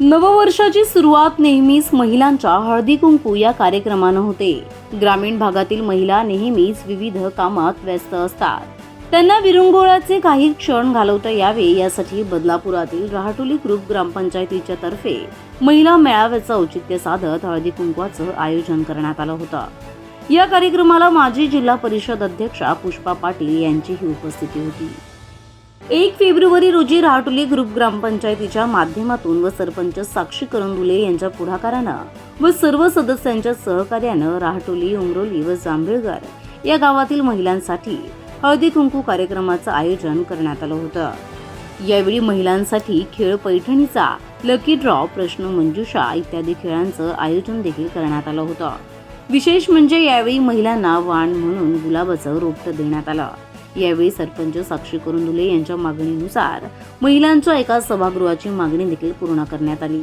नववर्षाची सुरुवात नेहमीच महिलांच्या हळदी कुंकू या कार्यक्रमानं होते. ग्रामीण भागातील महिला नेहमीच विविध कामात व्यस्त असतात. त्यांना विरंगुळाचे काही क्षण घालवता यावे यासाठी बदलापुरातील रहाटोली ग्रुप ग्रामपंचायतीच्या तर्फे महिला मेळाव्याचं औचित्य साधत हळदी कुंकवाचं आयोजन करण्यात आलं होतं. या कार्यक्रमाला माजी जिल्हा परिषद अध्यक्षा पुष्पा पाटील यांचीही उपस्थिती होती. एक फेब्रुवारी रोजी राहटोली ग्रुप ग्रामपंचायतीच्या माध्यमातून व सरपंच साक्षी करंदुले यांच्या पुढाकारानं व सर्व सदस्यांच्या सहकार्यानं राहटोली उमरोली व जांभेळगर या गावातील महिलांसाठी हळदी कुंकू कार्यक्रमाचं आयोजन करण्यात आलं होतं. यावेळी महिलांसाठी खेळ पैठणीचा लकी ड्रॉ प्रश्न मंजुषा इत्यादी खेळांचं आयोजन देखील करण्यात आलं होतं. विशेष म्हणजे यावेळी महिलांना वाण म्हणून गुलाबाचं रोपटं देण्यात आलं. यावेळी सरपंच साक्षी करून दुले यांच्या मागणीनुसार महिलांच्या एका सभागृहाची मागणी देखील पूर्ण करण्यात आली.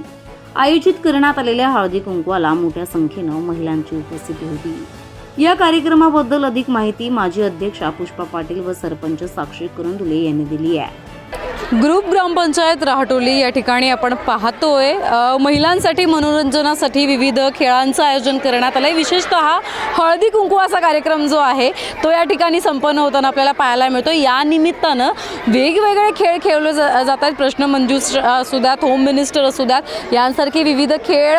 आयोजित करण्यात आलेल्या हळदी कुंकवाला मोठ्या संख्येनं महिलांची उपस्थिती होती. या कार्यक्रमाबद्दल अधिक माहिती माजी अध्यक्षा पुष्पा पाटील व सरपंच साक्षी करून दुले यांनी दिली आहे. ग्रुप ग्रामपंचायत राहटोली या ठिकाणी आपण पाहतोय. महिलांसाठी मनोरंजनासाठी विविध खेळांचं आयोजन करण्यात आलं आहे विशेषतः हळदी असा कार्यक्रम जो आहे तो या ठिकाणी संपन्न होताना आपल्याला पाहायला मिळतो या निमित्तानं वेगवेगळे खेळ खेळले जा जात आहेत प्रश्न असू द्यात होम मिनिस्टर असू द्यात यांसारखे विविध खेळ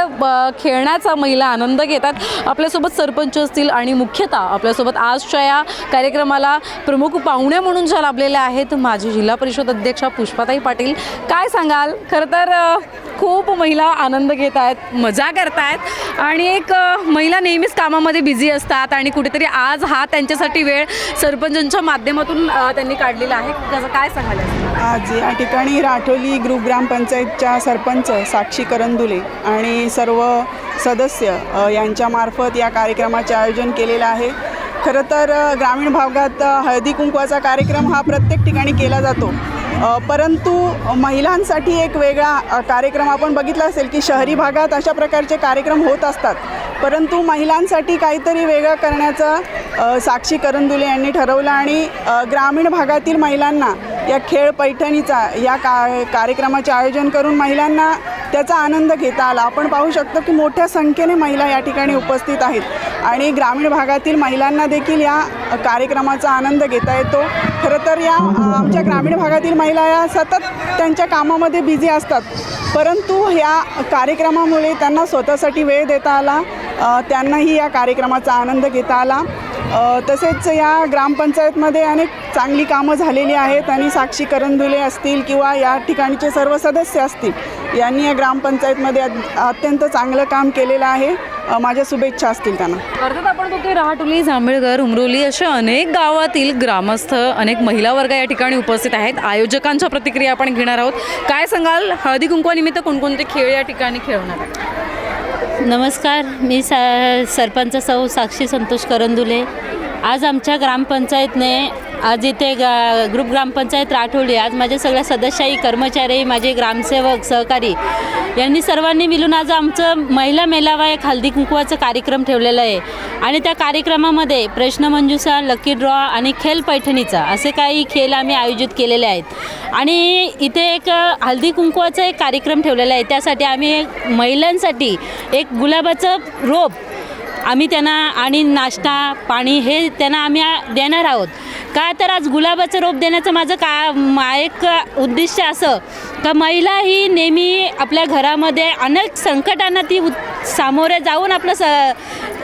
खेळण्याचा महिला आनंद घेतात. आपल्यासोबत सरपंच असतील आणि मुख्यतः आपल्यासोबत आजच्या या कार्यक्रमाला प्रमुख पाहुण्या म्हणून ज्या लाभलेल्या आहेत माजी जिल्हा परिषद अध्यक्षा पुष्पाताई पाटील काय सांगाल? खरं तर खूप महिला आनंद घेत आहेत मजा करतायत आणि एक महिला नेहमीच कामामध्ये बिझी असतात आणि कुठेतरी आज हा त्यांच्यासाठी वेळ सरपंचांच्या माध्यमातून त्यांनी काढलेला आहे. त्याचं काय सांगाल? आज या ठिकाणी राठोली ग्रुप ग्रामपंचायतच्या सरपंच साक्षी करंदुले आणि सर्व सदस्य यांच्यामार्फत या कार्यक्रमाचे आयोजन केलेलं आहे. खरं तर ग्रामीण भागात हळदी कुंकवाचा कार्यक्रम हा प्रत्येक ठिकाणी केला जातो. परंतु महिलांसाठी एक वेगळा कार्यक्रम आपण बघितला असेल की शहरी भागात अशा प्रकारचे कार्यक्रम होत असतात. परंतु महिलांसाठी काहीतरी वेगळं करण्याचं साक्षी करंदुले यांनी ठरवलं आणि ग्रामीण भागातील महिलांना या खेळ पैठणीचा या का कार्यक्रमाचे आयोजन करून महिलांना त्याचा आनंद घेता आला. आपण पाहू शकतो की मोठ्या संख्येने महिला या ठिकाणी उपस्थित आहेत आणि ग्रामीण भागातील महिलांना देखील या कार्यक्रमाचा आनंद घेता येतो. खरं तर या आमच्या ग्रामीण भागातील महिला या सतत त्यांच्या कामामध्ये बिझी असतात. परंतु ह्या कार्यक्रमामुळे त्यांना स्वतःसाठी वेळ देता आला त्यांनाही या कार्यक्रमाचा आनंद घेता आला. तसेच या ग्रामपंचायतमध्ये अनेक चांगली कामं झालेली आहेत आणि साक्षी करंदुले असतील किंवा या ठिकाणचे सर्व सदस्य असतील यांनी या ग्रामपंचायतमध्ये अत्यंत चांगलं काम केलेलं आहे. माझ्या शुभेच्छा असतील त्यांना. अर्थात आपण बघतोय रहाटोली जांभेळगर उमरोली अशा अनेक गावातील ग्रामस्थ अनेक महिला वर्ग या ठिकाणी उपस्थित आहेत. आयोजकांच्या प्रतिक्रिया आपण घेणार आहोत. काय सांगाल? हळदी कुंकवानिमित्त कोणकोणते खेळ या ठिकाणी खेळवणार आहेत नमस्कार मी सा सरपंच सौ साक्षी संतोष करंदुले. आज आमच्या ग्रामपंचायतने आज इथे गा ग्रुप ग्रामपंचायत राठवली आज माझे सगळ्या सदस्यही कर्मचारी माझे ग्रामसेवक सहकारी यांनी सर्वांनी मिळून आज आमचं महिला मेलावा एक हल्दी कुंकवाचं कार्यक्रम ठेवलेलं आहे. आणि त्या कार्यक्रमामध्ये प्रश्नमंजुषा लकी ड्रॉ आणि खेल पैठणीचा असे काही खेळ आम्ही आयोजित केलेले आहेत. आणि इथे एक हल्दी कुंकवाचा एक कार्यक्रम ठेवलेला आहे. त्यासाठी आम्ही महिलांसाठी एक गुलाबाचं रोप आम्ही त्यांना आणि नाश्ता पाणी हे त्यांना आम्ही देणार आहोत. का तर आज गुलाबाचं रोप देण्याचं माझं का मा एक उद्दिष्ट असं का महिला ही नेहमी आपल्या घरामध्ये अनेक संकटांना ती सामोरे जाऊन आपलं स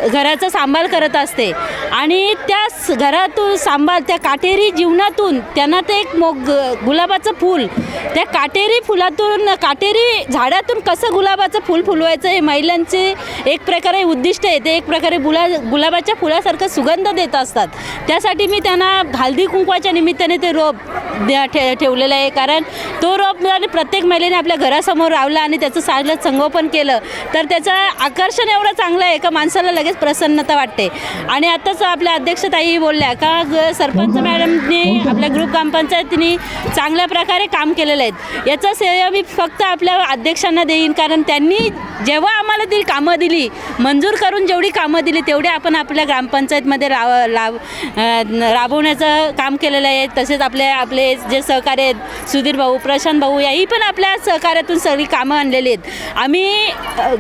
घराचा सांभाळ करत असते. आणि त्या स- घरातून सांभाळ त्या काटेरी जीवनातून त्यांना ते एक मोग गुलाबाचं फूल त्या काटेरी फुलातून काटेरी झाडातून कसं गुलाबाचं फूल फुलवायचं हे महिलांचे एक प्रकारे उद्दिष्ट आहे. ते एक प्रकारे गुला गुलाबाच्या फुलासारखं सुगंध देत असतात. त्यासाठी मी त्यांना हल्दी कुंकवाच्या निमित्ताने ते रोप द्या ठे ठेवलेलं आहे. कारण तो रोप प्रत्येक महिलेने आपल्या घरासमोर लावला आणि त्याचं चांगलं संगोपन केलं. तर त्याचं आकर्षण एवढं चांगलं आहे का माणसाला लगेच प्रसन्नता वाटते. आणि आताच आपल्या अध्यक्षताई बोलल्या का ग सरपंच मॅडमनी आपल्या ग्रुप ग्रामपंचायतीने चांगल्या प्रकारे काम केलेलं आहे याचं श्रेय मी फक्त आपल्या अध्यक्षांना देईन कारण त्यांनी जेव्हा आम्हाला ती कामं दिली मंजूर करून जेवढी कामं दिली तेवढी आपण आपल्या ग्रामपंचायतमध्ये राव लाव राबवण्याचं काम केलेलं आहे. तसेच आपले आपले जे सहकार्य आहेत सुधीर भाऊ प्रशांत भाऊ याही पण आपल्या सहकार्यातून सगळी कामं आणलेली आहेत. आम्ही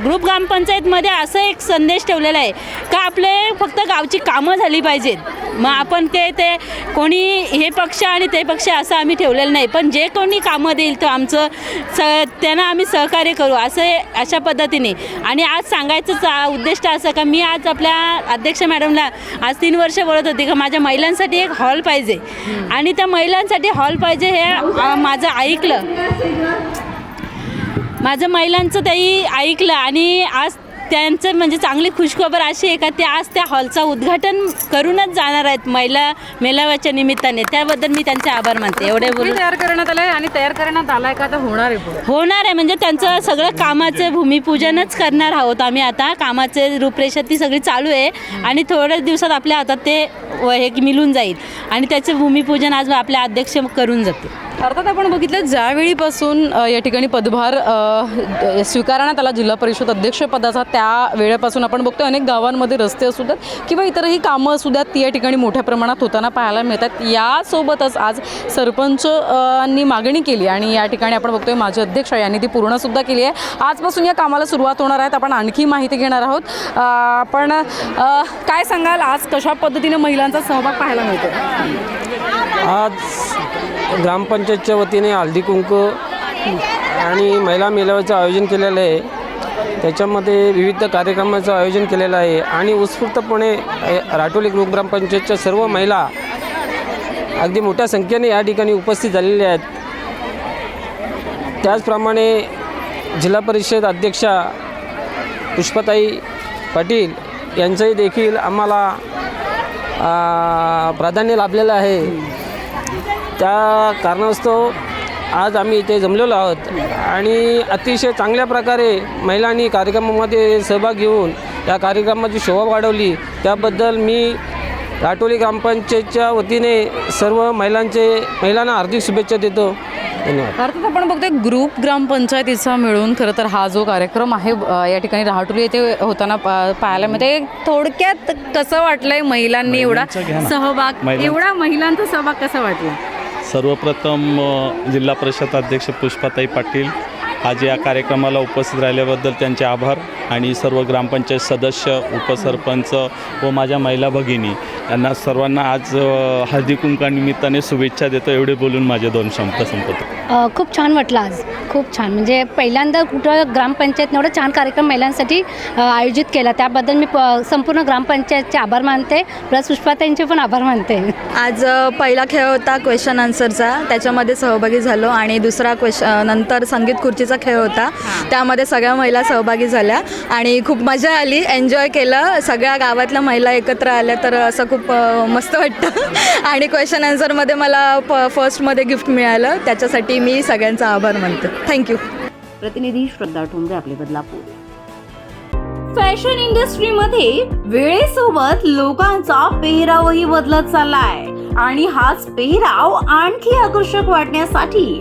ग्रुप ग्रामपंचायतमध्ये असं एक संदेश ठेवलेला आहे का आपले फक्त गावची कामं झाली पाहिजेत. मग आपण ते ते कोणी हे पक्ष आणि ते पक्ष असं आम्ही ठेवलेलं नाही. पण जे कोणी कामं देईल तर आमचं स त्यांना आम्ही सहकार्य करू असं अशा पद्धतीने. आणि आज सांगायचं आ- उद्दिष्ट असं का मी आज आपल्या अध्यक्ष मॅडमला आज तीन वर्ष बोलत होती का माझ्या महिलांसाठी एक हॉल पाहिजे. आणि त्या महिलांसाठी हॉल पाहिजे हे माझं ऐकलं. माझं महिलांचं त्याही ऐकलं आणि आज त्यांचं म्हणजे चांगली खुशखबर अशी आहे का ते आज त्या हॉलचं उद्घाटन करूनच जाणार आहेत महिला मेळाव्याच्या निमित्ताने. त्याबद्दल मी त्यांचे आभार मानते. एवढे बोलून तयार करण्यात आलाय आणि तयार करण्यात आलाय का? तर होणार आहे होणार आहे. म्हणजे त्यांचं सगळं कामाचं भूमिपूजनच करणार आहोत आम्ही आता. कामाचे रूपरेषा ती सगळी चालू आहे. आणि थोड्याच दिवसात आपल्या हातात ते हे मिळून जाईल. आणि त्याचं भूमिपूजन आज आपल्या अध्यक्ष करून जाते अर्थात आपण बघितलं ज्यावेळीपासून या ठिकाणी पदभार स्वीकारण्यात आला जिल्हा परिषद अध्यक्षपदाचा त्या वेळेपासून आपण बघतो अनेक गावांमध्ये रस्ते असू द्यात किंवा इतरही कामं असू द्यात ती या ठिकाणी मोठ्या प्रमाणात होताना पाहायला मिळतात. यासोबतच आज सरपंचांनी मागणी केली आणि या ठिकाणी आपण बघतोय माझे अध्यक्ष यांनी ती पूर्णसुद्धा केली आहे. आजपासून या कामाला सुरुवात होणार आहेत आपण आणखी माहिती घेणार आहोत. आपण काय सांगाल आज कशा पद्धतीने महिलांचा सहभाग पाहायला मिळतो आज ग्रामपंचायतच्या वतीने हळदी कुंकू आणि महिला मेळाव्याचं आयोजन केलेलं आहे. त्याच्यामध्ये विविध कार्यक्रमाचं आयोजन केलेलं आहे आणि उत्स्फूर्तपणे राठोली ग्रुप ग्रामपंचायतच्या सर्व महिला अगदी मोठ्या संख्येने या ठिकाणी उपस्थित झालेल्या आहेत. त्याचप्रमाणे जिल्हा परिषद अध्यक्षा पुष्पताई पाटील यांचंही देखील आम्हाला प्राधान्य लाभलेलं आहे. त्या कारणास्तव आज आम्ही इथे जमलेलो आहोत. आणि अतिशय चांगल्या प्रकारे महिलांनी कार्यक्रमामध्ये सहभाग घेऊन या कार्यक्रमाची शोभा वाढवली. त्याबद्दल मी राटोली ग्रामपंचायतच्या वतीने सर्व महिलांचे महिलांना हार्दिक शुभेच्छा देतो. धन्यवाद. अर्थात आपण बघतोय ग्रुप ग्रामपंचायतीचा मिळून खरं तर हा जो कार्यक्रम आहे या ठिकाणी राहटुली येथे होताना पा- पाहायला मिळते थोडक्यात कसं वाटलंय महिलांनी एवढा सहभाग एवढा महिलांचा सहभाग कसा वाटला? सर्वप्रथम जिल्हा परिषद अध्यक्ष पुष्पाताई पाटील आज या कार्यक्रमाला उपस्थित राहिल्याबद्दल त्यांचे आभार आणि सर्व ग्रामपंचायत सदस्य उपसरपंच व माझ्या महिला भगिनी यांना सर्वांना आज हळदी कुंकानिमित्ताने शुभेच्छा देतो एवढे बोलून माझे दोन शब्द संपतो खूप छान वाटलं आज. खूप छान. म्हणजे पहिल्यांदा कुठं ग्रामपंचायतनं एवढा छान कार्यक्रम महिलांसाठी आयोजित केला. त्याबद्दल मी प संपूर्ण ग्रामपंचायतचे आभार मानते. प्लस पुष्पाताईंचे पण आभार मानते. आज पहिला खेळ होता क्वेश्चन आन्सरचा. त्याच्यामध्ये सहभागी झालो आणि दुसरा क्वेश अ, नंतर संगीत खुर्चीचा खेळ होता. त्यामध्ये सगळ्या महिला सहभागी झाल्या आणि खूप मजा आली. एन्जॉय केलं. सगळ्या गावातल्या महिला एकत्र आल्या तर असं खूप मस्त वाटतं. आणि क्वेश्चन आन्सरमध्ये मला प फर्स्टमध्ये गिफ्ट मिळालं. त्याच्यासाठी मी सगळ्यांचा आभार मानते. थँक्यू प्रतिनिधी श्रद्धा ठोंबरे आपले बदलापूर. फॅशन इंडस्ट्रीमध्ये वेळेसोबत लोकांचा पेहरावही बदलत चाललाय. आणि हाच पेहराव आणखी आकर्षक वाटण्यासाठी